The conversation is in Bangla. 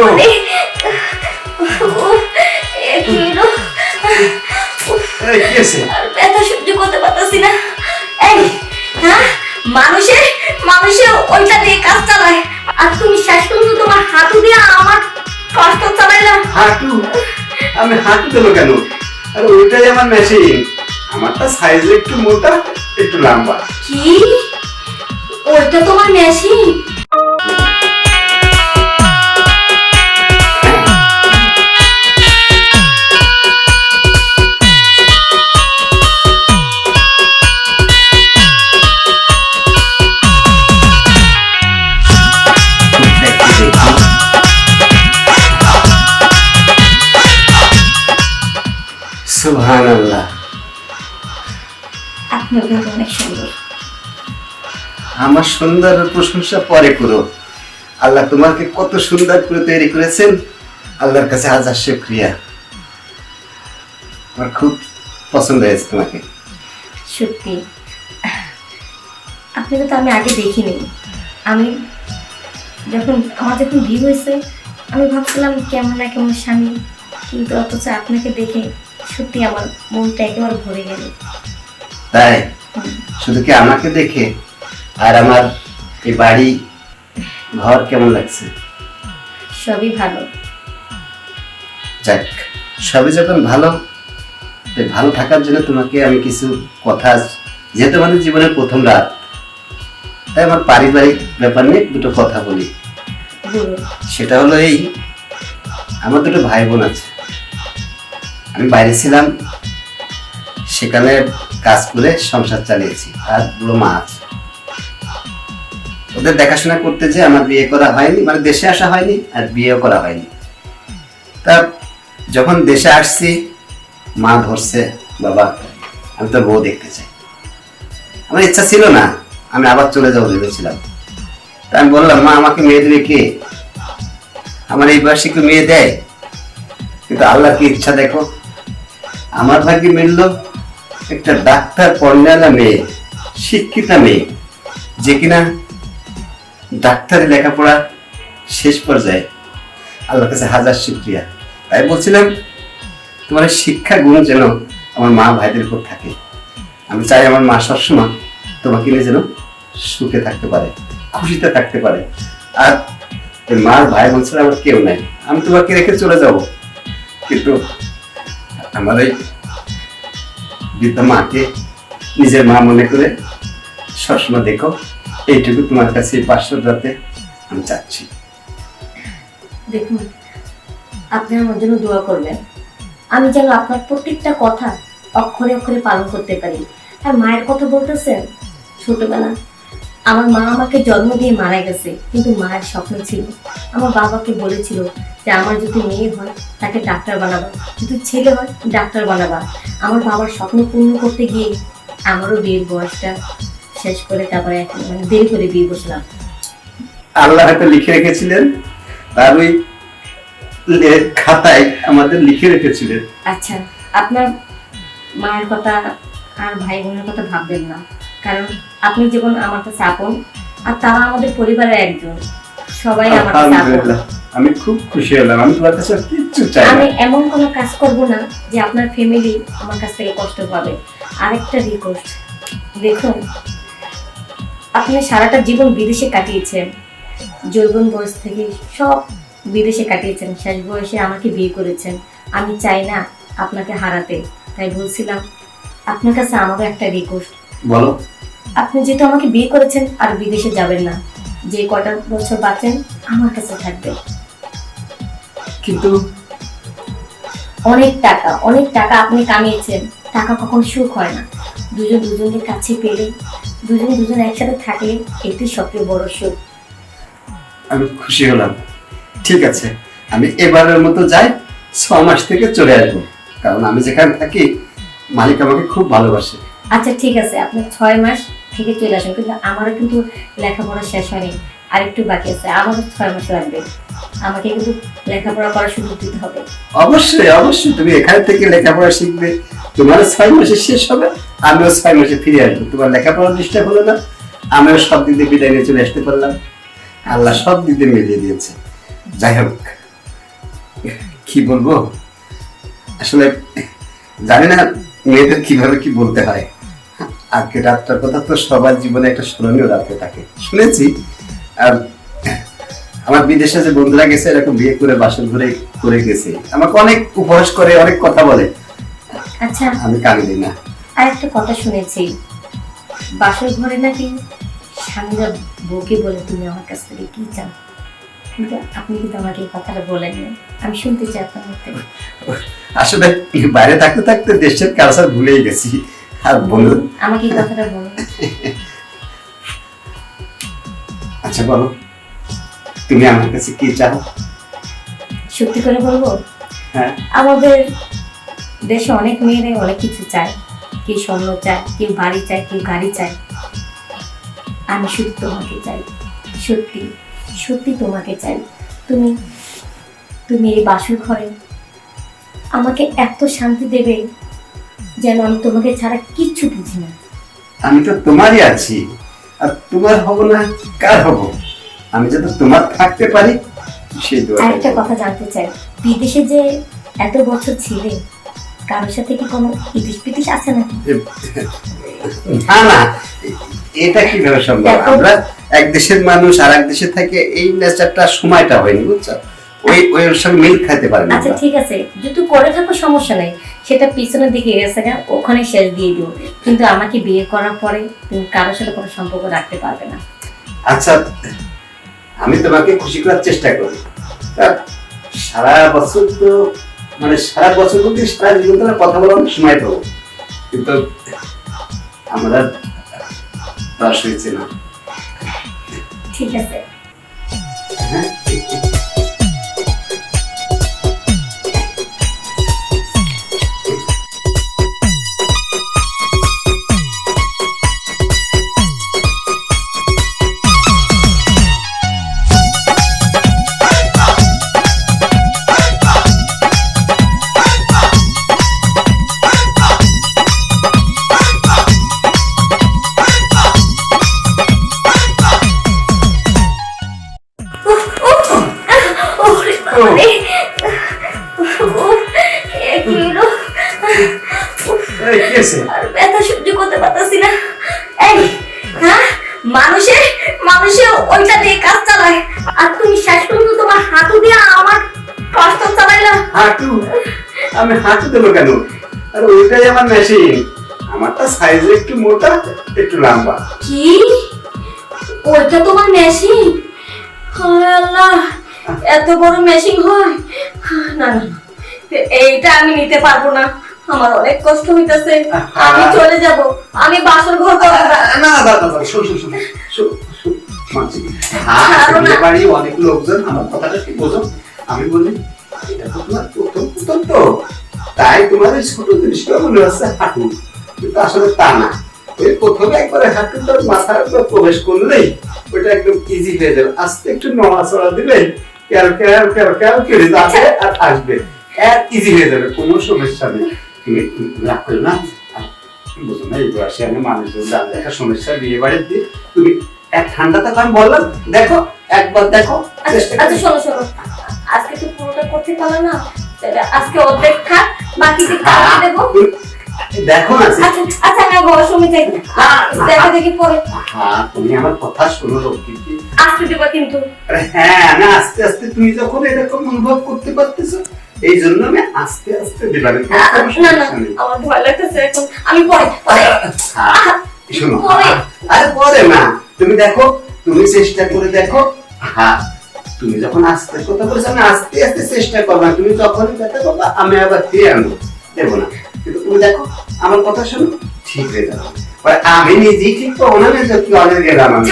আরে, উফ, এ কি হলো? এই, কি আছে আর ব্যথা সহ্য করতে পারতাছি না। এই হ্যাঁ? ওইটা দিয়ে কাজ চালায়। আর তুমি শেষ পর্যন্ত তোমার হাতু দিয়ে আমার কষ্ট চালাইলা হাঁটু? আমি হাঁটু দেবো কেন? আর ওইটাই আমার মেশিন আমারটা সাইজ একটু মোটা একটু লম্বা। কি? ওইটা তোমার মেশিন আপনিও কিন্তু অনেক সুন্দর। আমার সুন্দর প্রশংসা পরে করো। আল্লাহ তোমাকে কত সুন্দর করে তৈরি করেছেন। আল্লাহর কাছে হাজার শুক্রিয়া। আমার খুব পছন্দ হয়েছে তোমাকে। সত্যি। আপনাকে তো আমি আগে দেখিনি। আমি যখন আমার যখন বিয়ে হয়েছে আমি ভাবছিলাম কেমন না কেমন স্বামী কিন্তু অথচ আপনাকে দেখে সত্যি আমার মনটা একেবারে ভরে গেল। তাই শুধু কি আমাকে দেখে আর আমার এই বাড়ি ঘর কেমন লাগছে? সবই ভালো। যাক সবই যখন ভালো ভালো থাকার জন্য তোমাকে আমি কিছু কথা যেহেতু আমাদের জীবনের প্রথম রাত তাই আমার পারিবারিক ব্যাপার নিয়ে দুটো কথা বলি। সেটা হলো এই আমার দুটো ভাই বোন আছে। আমি বাইরে ছিলাম সেখানে কাজ করে সংসার চালিয়েছি, আর দুটো মা আছে। ওদের দেখাশোনা করতে যে আমার বিয়ে করা হয়নি মানে দেশে আসা হয়নি, আর বিয়েও করা হয়নি। তা যখন দেশে আসছি, মা ধরছে, বাবা, আমি তো বউ দেখতে চাই। আমার ইচ্ছা ছিল না, আমি আবার চলে যাব ভেবেছিলাম। তা আমি বললাম, মা, আমাকে মেয়ে দেবে কে? আমার এই বয়সে কি মেয়ে দেয়? কিন্তু আল্লাহ কি ইচ্ছা দেখো? আমার ভাগ্যে মিলল একটা ডাক্তার পড়নেওয়ালা মেয়ে, শিক্ষিতা মেয়ে, যে কিনা ডাক্তারি লেখাপড়া শেষ পর্যায়ে আল্লাহর কাছে হাজার শুক্রিয়া। তাই বলছিলাম, তোমার শিক্ষা গুণ যেন আমার মা ভাইদের উপর থাকে। আমি চাই আমার মা সবসময় তোমাকে নিয়ে যেন সুখে থাকতে পারে, খুশিতে থাকতে পারে। আর মার ভাই বোন ছাড়া আমার কেউ নাই। আমি তোমাকে রেখে চলে যাব। কিন্তু আমার এই বৃদ্ধা মাকে নিজের মা মনে করে, সবসময় দেখো, এইটুকু তোমার কাছে এই পাঁচশো রাতে আমি চাচ্ছি। দেখুন, আপনি আমার জন্য দোয়া করবেন। আমি যেন আপনার প্রত্যেকটা কথা অক্ষরে অক্ষরে পালন করতে পারি। আর মায়ের কথা বলতেছেন? ছোটবেলা আমার মা আমাকে জন্ম দিয়ে মারা গেছে কিন্তু মায়ের স্বপ্ন ছিল। আমার বাবাকে বলেছিল যে আমার যদি মেয়ে হয় তাকে ডাক্তার বানাবা। যদি ছেলে হয় ডাক্তার বানাবা। আমার বাবার স্বপ্ন পূর্ণ করতে গিয়ে আমারও বিয়ের বয়সটা শেষ করে তারপরে মানে দেরি করে বিয়ে বসলাম। আল্লাহ হয়তো লিখে রেখেছিলেন তার ওই খাতায় আমাদের লিখে রেখেছিলেন। আচ্ছা আপনার মায়ের কথা আর ভাই বোনের কথা ভাববেন না। কারণ আপনি যেমন আমার কাছে আপন আর তারা আমাদের পরিবারের একজন সবাই আমার কাছে আপন আমি খুব খুশি হলাম। আমি তোমার কাছে কিচ্ছু চাই আমি এমন কোনো কাজ করব না যে আপনার ফ্যামিলি আমার কাছ থেকে কষ্ট পাবে। আরেকটা রিকোয়েস্ট দেখুন আপনি সারাটা জীবন বিদেশে কাটিয়েছেন যৌবন বয়স থেকে সব বিদেশে কাটিয়েছেন শেষ বয়সে আমাকে বিয়ে করেছেন। আমি চাই না আপনাকে হারাতে। তাই বলছিলাম আপনার কাছে আমারও একটা রিকোয়েস্ট বলো। আপনি যেহেতু আমাকে বিয়ে করেছেন আর বিদেশে যাবেন না যে কটা বছর বাঁচেন আমার কাছে থাকবেন কিন্তু অনেক টাকা অনেক টাকা আপনি কামিয়েছেন। টাকা কখন সুখ হয় না। দুজন দুজনের কাছে পেলে দুজন দুজন একসাথে থাকলে এটি সবচেয়ে বড় সুখ। আমি খুশি হলাম। ঠিক আছে আমি এবারের মতো যাই ছ মাস থেকে চলে আসব। কারণ আমি যেখানে থাকি মালিক আমাকে খুব ভালোবাসে। আচ্ছা ঠিক আছে আপনি ছয় মাস থেকে চলে আসুন কিন্তু আমারও কিন্তু লেখাপড়া শেষ হয়নি। আর একটু বাকি আছে, আমারও ছয় মাস লাগবে। আমাকে কিন্তু লেখাপড়া করার সুযোগ দিতে হবে। অবশ্যই অবশ্যই। তুমি এখান থেকে লেখাপড়া শিখবে তোমার ছয় মাসে শেষ হবে, আমিও ছয় মাসে ফিরে আসব। তোমার লেখাপড়া ডিস্টার্ব হলো না, আমিও সব দিক দিয়ে বিদায় নিয়ে চলে আসতে পারলাম। আল্লাহ সব দিক মিলিয়ে দিয়েছে। যাই হোক, কি বলব? আসলে জানি না মেয়েদের কীভাবে কি বলতে হয়। আজকে রাতটার কথা তো সবার জীবনে একটা স্মরণীয় রাত্রে থাকে। শুনেছি আর আমার বিদেশে যে বন্ধুরা গেছে এরকম বিয়ে করে বাসন ঘুরে করে গেছে। আমাকে অনেক উপহাস করে অনেক কথা বলে। আচ্ছা। আমি কানে দিই না। আর একটা কথা শুনেছি বাসর ঘরে নাকি স্বামীরা বউকে বলে তুমি আমার কাছ থেকে কি চাও? কিন্তু আপনি কিন্তু আমাকে এই কথাটা বলেন না আমি শুনতে চাই আপনার আসলে বাইরে থাকতে থাকতে দেশের কালচার ভুলেই গেছি। আর বন্ধু? আমাকে এই কথাটা বলুন আচ্ছা বলো। তুমি আমার কাছে কি চাও? সত্যি করে বলব? হ্যাঁ। আমাদের দেশে অনেক মেয়েরাই অনেক কিছু চায়। কেউ স্বর্ণ চায় কেউ বাড়ি চায় কেউ গাড়ি চায়। আমি শুধু তোমাকে চাই। সত্যি সত্যি তোমাকে চাই। তুমি তুমি এই বাসর ঘরে আমাকে এত শান্তি দেবে। যেন আমি তোমাকে ছাড়া কিচ্ছু বুঝি না। আমি তো তোমারই আছি আর তোমার হব না কার হব? আমি যাতে তোমার থাকতে পারি সেই দোয়া একটা কথা জানতে চাই বিদেশে যে এত বছর ছিলে কারোর সাথে কি কোনো ইতিশ পিতিশ আছে নাকি? না না এটা কীভাবে সম্ভব? আমরা এক দেশের মানুষ আর এক দেশে থেকে এই নেচারটা সময়টা হয়নি বুঝছ? ওই ওই সঙ্গে মিল পারে না আচ্ছা ঠিক আছে। যদি করে থাকো সমস্যা নাই। সেটা পিছনের দিকে গেছে না ওখানে শেষ দিয়ে দিও। কিন্তু আমাকে বিয়ে করার পরে তুমি কারোর সাথে কোনো সম্পর্ক রাখতে পারবে না। আচ্ছা আমি তোমাকে খুশি করার চেষ্টা করি। সারা বছর তো মানে সারা বছর বলতে সারা জীবন তো কথা বলার অনেক সময় পাবো। কিন্তু আমরা বয়স হয়েছে না। ঠিক আছে। হ্যাঁ? এই, কি আছে? ব্যথা সহ্য করতে পারতাছি না। এই হ্যাঁ? মানুষে মানুষে ওইটা দিয়ে কাজ চালায়। আর তুমি শেষ পর্যন্ত তোমার হাঁটু দিয়ে আমার কষ্ট চালাইলা। হাঁটু? আমি হাঁটু দেবো কেন? আর ওইটাই আমার মেশিন আমারটা সাইজে একটু মোটা একটু লম্বা। কি? ওইটা তোমার মেশিন হায় আল্লাহ এত বড় মেশিন হয়। না। এইটা আমি নিতে পারব না। আমার অনেক কষ্ট হইতাছে আমি চলে যাব আমি বাসর ঘর করব না। না না হ্যাঁ বাড়ি অনেক লোকজন আমার কথাটা কি বোঝো আমি বলি এটা তো তোমার প্রথম প্রথম তো তাই তোমার এই ছোট জিনিসটা মনে হাঁটু কিন্তু আসলে তা না ওই প্রথমে একবারে মাথার উপর প্রবেশ করলেই ওটা একদম ইজি হয়ে যাবে আস্তে একটু নড়াচড়া দিলে ক্যাল ক্যাল ক্যাল ক্যাল করে যাবে আর আসবে এক ইজি হয়ে যাবে কোনো সমস্যা নেই রাগ করো না? বুঝো না এই বয়সে আমি মানুষজন একটা সমস্যা বিয়ে বাড়ির দিয়ে তুমি এক ঠান্ডাতে আমি বললাম দেখো একবার দেখো আচ্ছা আচ্ছা। শোনো শোনো আজকে তো পুরোটা করতে পারল না। আজকে অর্ধেক খা বাকি হ্যাঁ, কালকে দেবো দেখো না আচ্ছা আচ্ছা যাই। দেখা দেখি পরে। হ্যাঁ তুমি আমার কথা শোনো আসতে দেবো কিন্তু। হ্যাঁ না আস্তে আস্তে তুমি যখন এরকম অনুভব করতে পারতেছো এই জন্য আমি আস্তে আস্তে দিলাম আ, না না আমার ভয় লাগতেছে এখন। আমি পরে পরে। শোনো। আরে পরে না। তুমি দেখো তুমি চেষ্টা করে দেখো। হ্যাঁ তুমি যখন আস্তে কথা বলেছ আমি আস্তে আস্তে চেষ্টা করবা। তুমি ব্যথা করবা আমি আবার ফিরে আনব। দেবো না। কিন্তু তুমি দেখো আমার কথা শোনো ঠিক হয়ে যাবে। আমি নিজেই ঠিক পাবো না যে কি অনেক গেলাম আমি।